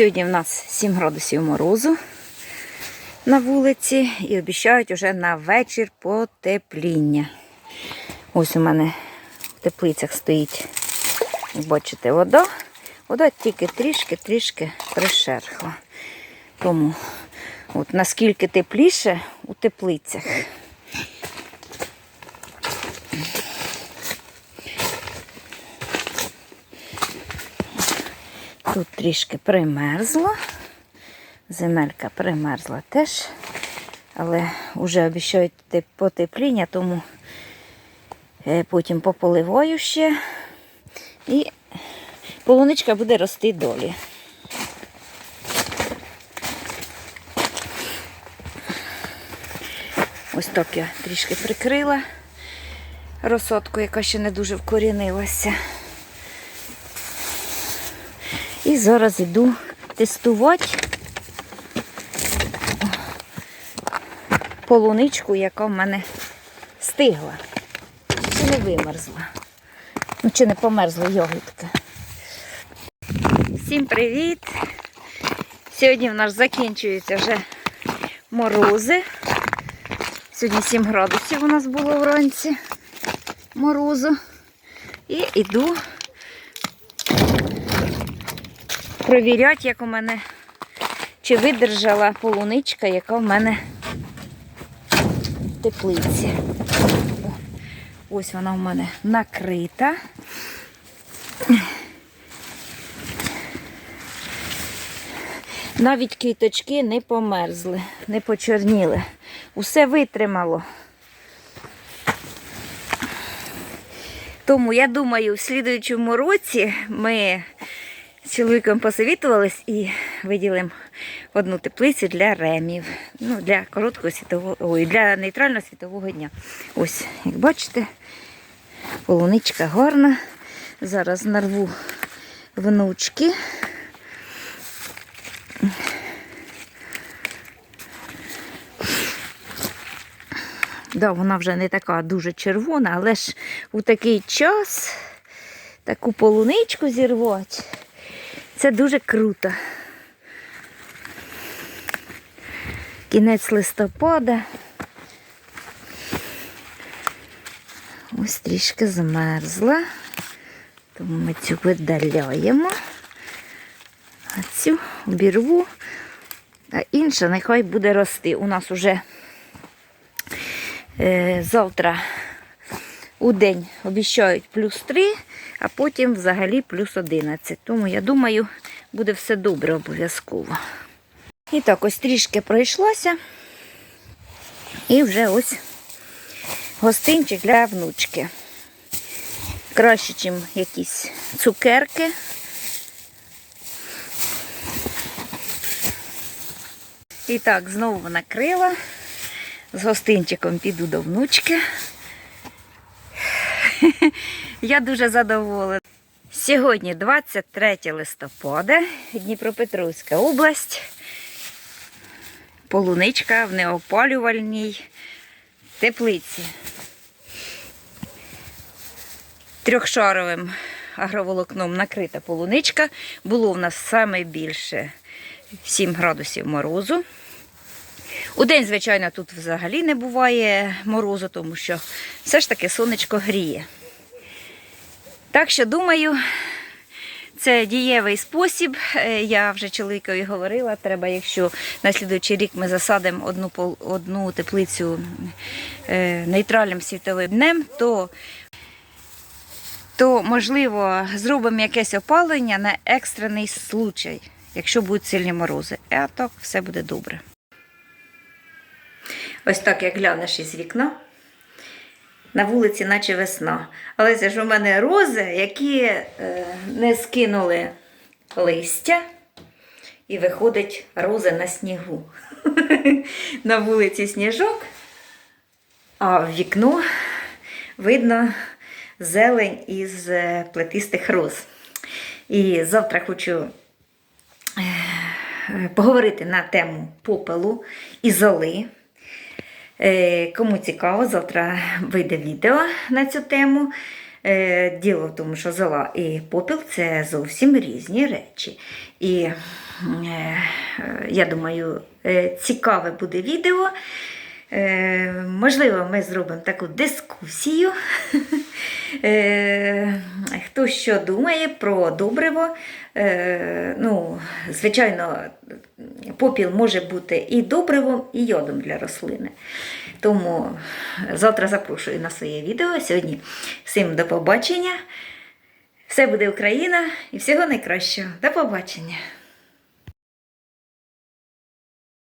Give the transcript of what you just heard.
Сьогодні в нас 7 градусів морозу на вулиці і обіцяють уже на вечір потепління. Ось у мене в теплицях стоїть, бачите, вода. Вода тільки трішки-трішки пришерхла. Тому от наскільки тепліше у теплицях. Тут трішки примерзло. Земелька примерзла теж. Але вже обіцяють потепління, тому е, потім пополиваю ще. І полуничка буде рости долі. Ось так я трішки прикрила розсадку, яка ще не дуже вкорінилася. І зараз йду тестувати полуничку, яка в мене стигла. Чи не вимерзла. Ну, чи не померзла ягідка. Всім привіт! Сьогодні в нас закінчуються вже морози. Сьогодні 7 градусів у нас було вранці морозу. І йду провіряти, як у мене, чи видержала полуничка, яка в мене в теплиці. Ось вона в мене накрита. Навіть квіточки не померзли, не почорніли. Усе витримало. Тому я думаю, в слідуючому році ми чоловіком посовітувались і виділимо одну теплицю для ремів. Ну, для короткого світового, ой, для нейтрального світового дня. Ось, як бачите, полуничка гарна. Зараз нарву внучки. Да, вона вже не така дуже червона, але ж у такий час таку полуничку зірвати. Це дуже круто. Кінець листопада. Ось трішки замерзла. Тому ми цю видаляємо. А цю обірву. А інша нехай буде рости. У нас уже е, завтра у день обіцяють плюс 3, а потім взагалі плюс 11. Тому я думаю, буде все добре обов'язково. І так, ось трішки пройшлася. І вже ось гостинчик для внучки. Краще, ніж якісь цукерки. І так, знову накрила. З гостинчиком піду до внучки. Я дуже задоволена. Сьогодні 23 листопада, Дніпропетровська область. Полуничка в неопалювальній теплиці. Трьохшаровим агроволокном накрита полуничка. Було в нас саме більше 7 градусів морозу. У день, звичайно, тут взагалі не буває морозу, тому що все ж таки сонечко гріє. Так що, думаю, це дієвий спосіб. Е, Я вже чоловікові говорила, треба, якщо на слідуючий рік ми засадимо одну, одну теплицю е, нейтральним світовим днем, то, то можливо зробимо якесь опалення на екстрений случай, якщо будуть сильні морози. А так все буде добре. Ось так, як глянеш із вікна. На вулиці, наче весна. Але це ж у мене рози, які е, не скинули листя. І виходить рози на снігу. на вулиці сніжок, а в вікно видно зелень із е, плетистих роз. І завтра хочу е, поговорити на тему попелу і золи. Е, Кому цікаво, завтра вийде відео на цю тему. Е, Діло в тому, що зола і попіл це зовсім різні речі. І е, я думаю, цікаве буде відео. Можливо, ми зробимо таку дискусію. Е, Хто що думає про добриво. Е, Ну, звичайно, попіл може бути і добривом, і йодом для рослини. Тому завтра запрошую на своє відео. Сьогодні всім до побачення. Все буде Україна і всього найкращого. До побачення!